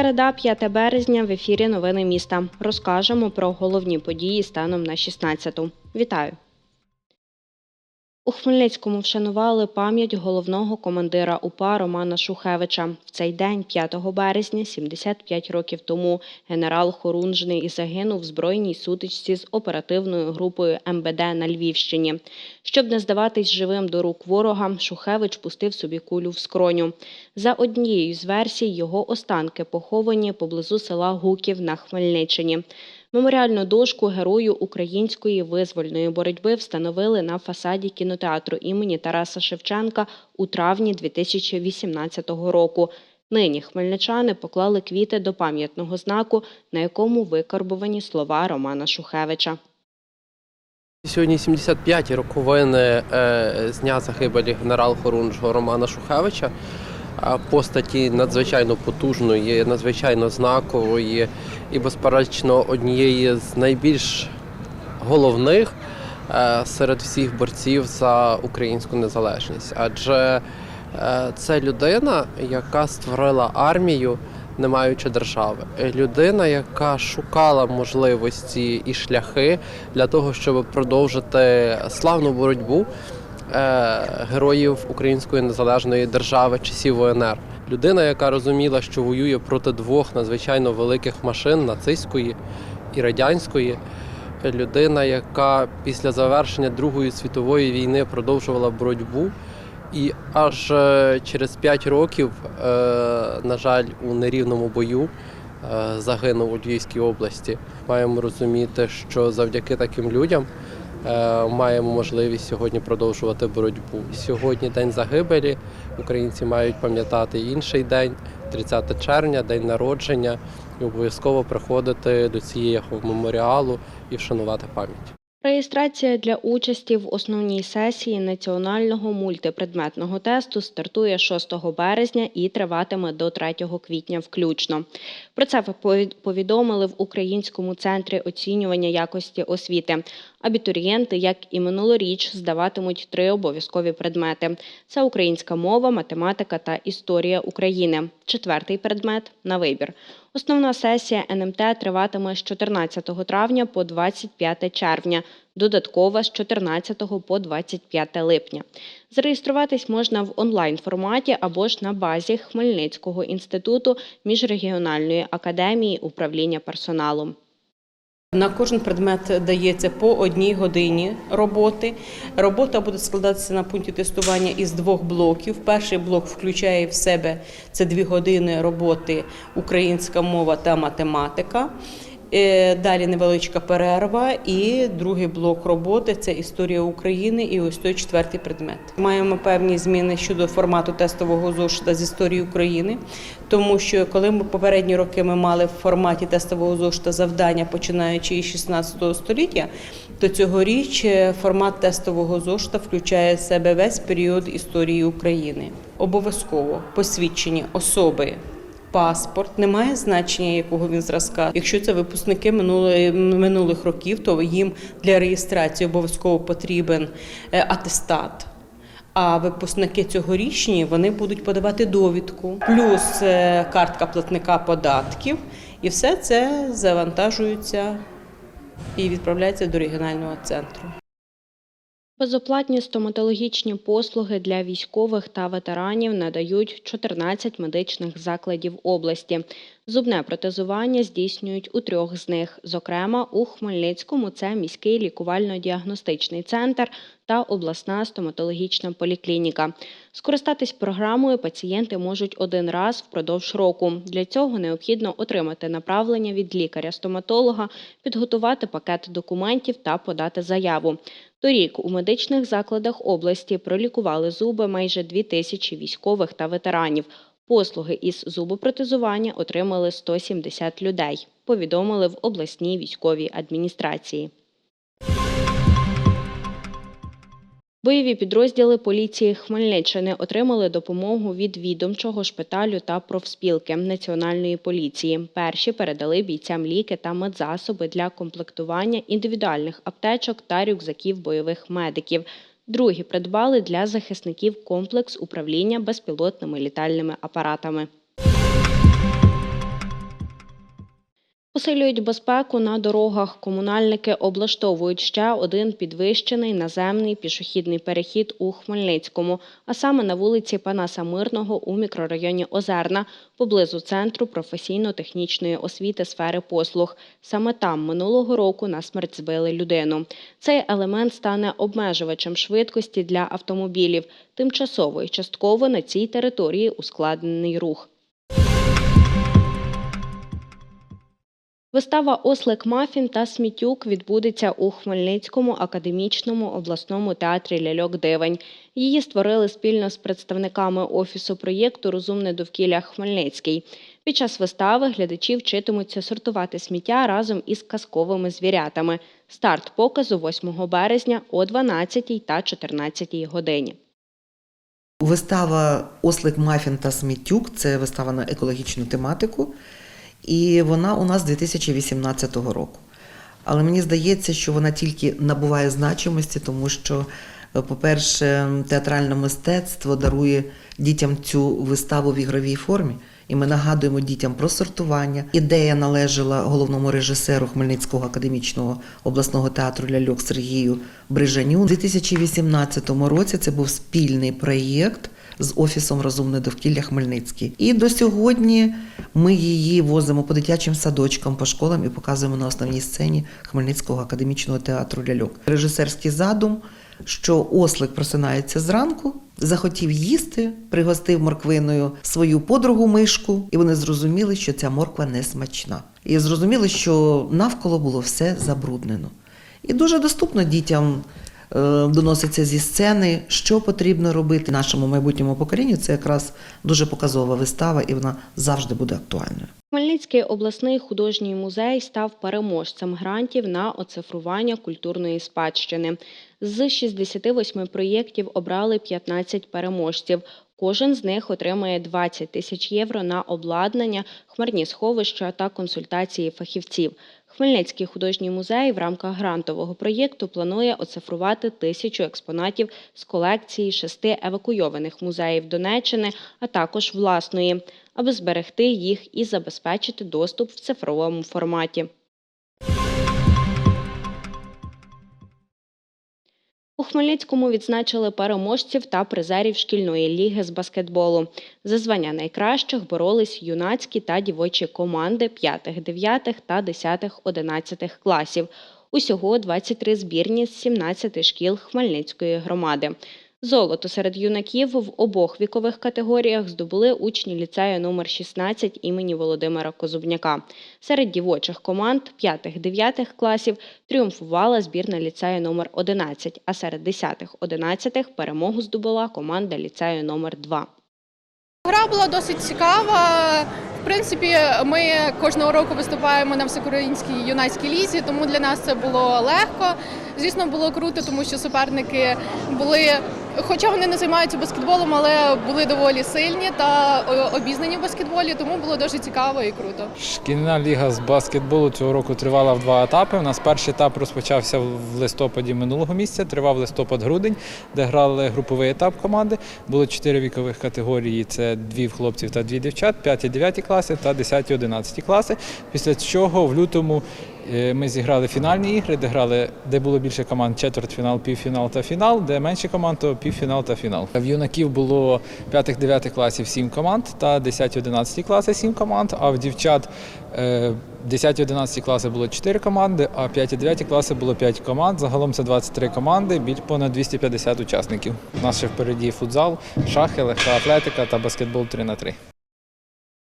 Середа, 5 березня, в ефірі Новини міста. Розкажемо про головні події станом на 16-ту. Вітаю! У Хмельницькому вшанували пам'ять головного командира УПА Романа Шухевича. В цей день, 5 березня, 75 років тому, генерал Хорунжний загинув в збройній сутичці з оперативною групою МБД на Львівщині. Щоб не здаватись живим до рук ворога, Шухевич пустив собі кулю в скроню. За однією з версій, його останки поховані поблизу села Гуків на Хмельниччині. Меморіальну дошку герою української визвольної боротьби встановили на фасаді кінотеатру імені Тараса Шевченка у травні 2018 року. Нині хмельничани поклали квіти до пам'ятного знаку, на якому викарбувані слова Романа Шухевича. Сьогодні 75 роковини е, з дня загибелі генерал Хорунжого Романа Шухевича, постаті надзвичайно потужної, надзвичайно знакової і, безперечно, однієї з найбільш головних е, серед всіх борців за українську незалежність. Адже е, це людина, яка створила армію, не маючи держави. Людина, яка шукала можливості і шляхи для того, щоб продовжити славну боротьбу героїв Української незалежної держави часів УНР. Людина, яка розуміла, що воює проти двох надзвичайно великих машин нацистської і радянської. Людина, яка після завершення Другої світової війни продовжувала боротьбу, і аж е, через 5 років, е, на жаль, у нерівному бою е, загинув у Львівській області. Маємо розуміти, що завдяки таким людям е, маємо можливість сьогодні продовжувати боротьбу. Сьогодні день загибелі. Українці мають пам'ятати інший день, 30 червня, день народження, і обов'язково приходити до цієї меморіалу і вшанувати пам'ять. Реєстрація для участі в основній сесії національного мультипредметного тесту стартує 6 березня і триватиме до 3 квітня включно. Про це повід- повідомили в Українському центрі оцінювання якості освіти. Абітурієнти, як і минулоріч, здаватимуть три обов'язкові предмети: це українська мова, математика та історія України. Четвертий предмет на вибір. Основна сесія НМТ триватиме з 14 травня по 25 червня, додаткова з 14 по 25 липня. Зареєструватись можна в онлайн форматі або ж на базі Хмельницького інституту міжрегіональної академії управління персоналом. На кожен предмет дається по одній годині роботи. Робота буде складатися на пункті тестування із двох блоків. Перший блок включає в себе це дві години роботи українська мова та математика. Е, Далі невеличка перерва, і другий блок роботи це історія України і ось той четвертий предмет. Маємо певні зміни щодо формату тестового зошита з історії України, тому що коли ми попередні роки ми мали в форматі тестового зошита завдання, починаючи із 16 століття, то цьогоріч е, формат тестового зошита включає в себе весь період історії України. Обов'язково посвідчення особи. Паспорт не має значення, якого він зразка. Якщо це випускники минулих років, то їм для реєстрації обов'язково потрібен е, атестат. А випускники цьогорічні вони будуть подавати довідку, плюс е, картка платника податків, і все це завантажується і відправляється до регіонального центру. Безоплатні стоматологічні послуги для військових та ветеранів надають 14 медичних закладів області. Зубне протезування здійснюють у трьох з них. Зокрема, у Хмельницькому це міський лікувально-діагностичний центр та обласна стоматологічна поліклініка. Скористатись програмою пацієнти можуть один раз впродовж року. Для цього необхідно отримати направлення від лікаря-стоматолога, підготувати пакет документів та подати заяву. Торік у медичних закладах області пролікували зуби майже 2 тисячі військових та ветеранів. Послуги із зубопротезування отримали 170 людей, повідомили в обласній військовій адміністрації. Бойові підрозділи поліції Хмельниччини отримали допомогу від відомчого шпиталю та профспілки Національної поліції. Перші передали бійцям ліки та медзасоби для комплектування індивідуальних аптечок та рюкзаків бойових медиків. Другі придбали для захисників комплекс управління безпілотними літальними апаратами. Посилюють безпеку на дорогах. Комунальники облаштовують ще один підвищений наземний пішохідний перехід у Хмельницькому, а саме на вулиці Панаса Мирного у мікрорайоні Озерна, поблизу центру професійно-технічної освіти сфери послуг. Саме там минулого року на смерть збили людину. Цей елемент стане обмежувачем швидкості для автомобілів. Тимчасово і частково на цій території ускладнений рух. Вистава Ослик Мафін та Смітюк відбудеться у Хмельницькому академічному обласному театрі Ляльок Дивень. Її створили спільно з представниками офісу проєкту Розумне довкілля Хмельницький. Під час вистави глядачі вчитимуться сортувати сміття разом із казковими звірятами. Старт показу 8 березня о 12 та 14 годині. Вистава Ослик Мафін та Смітюк це вистава на екологічну тематику, і вона у нас 2018 року. Але мені здається, що вона тільки набуває значимості, тому що, е, по-перше, театральне мистецтво дарує дітям цю виставу в ігровій формі. І ми нагадуємо дітям про сортування. Ідея належала головному режисеру Хмельницького академічного обласного театру ляльок Сергію Брижаню. У 2018 році це був спільний проєкт з офісом Розумне довкілля Хмельницький. І до сьогодні ми її возимо по дитячим садочкам, по школам і показуємо на основній сцені Хмельницького академічного театру ляльок. Режисерський задум, що ослик просинається зранку, захотів їсти, пригостив морквиною свою подругу мишку, і вони зрозуміли, що ця морква не смачна. І зрозуміли, що навколо було все забруднено. І дуже доступно дітям доноситься зі сцени, що потрібно робити нашому майбутньому поколінню. Це якраз дуже показова вистава, і вона завжди буде актуальною. Хмельницький обласний художній музей став переможцем грантів на оцифрування культурної спадщини. З 68 проєктів обрали 15 переможців. Кожен з них отримає 20 тисяч євро на обладнання, хмарні сховища та консультації фахівців. Хмельницький художній музей в рамках грантового проєкту планує оцифрувати тисячу експонатів з колекції шести евакуйованих музеїв Донеччини, а також власної, аби зберегти їх і забезпечити доступ в цифровому форматі. Хмельницькому відзначили переможців та призерів шкільної ліги з баскетболу. За звання найкращих боролись юнацькі та дівочі команди 5, 9 та 10, 11 класів. Усього 23 збірні з 17 шкіл Хмельницької громади. Золото серед юнаків в обох вікових категоріях здобули учні ліцею номер 16 імені Володимира Козубняка. Серед дівочих команд 5-9 класів тріумфувала збірна ліцею номер 11, а серед 10-11 перемогу здобула команда ліцею номер 2. Гра була досить цікава. В принципі, ми кожного року виступаємо на всеукраїнській юнацькій лізі, тому для нас це було легко. Звісно, було круто, тому що суперники були, хоча вони не займаються баскетболом, але були доволі сильні та е, обізнані в баскетболі, тому було дуже цікаво і круто. Шкільна ліга з баскетболу цього року тривала в два етапи. У нас перший етап розпочався в листопаді минулого місяця, тривав листопад-грудень, де грали груповий етап команди. Було чотири вікових категорії: це дві хлопців та дві дівчат, 5 і 9 класи та 10 і 11 класи. Після чого в лютому ми зіграли фінальні ігри, де грали, де було більше команд четвертьфінал, півфінал та фінал, де менше команд, то півфінал та фінал. В юнаків було 5-9 класів 7 команд та 10-11 класи 7 команд, а в дівчат е, 10-11 класи було 4 команди, а 5-9 класи було 5 команд. Загалом це 23 команди, біль понад 250 учасників. У нас ще впереді футзал, шахи, легка атлетика та баскетбол 3 на 3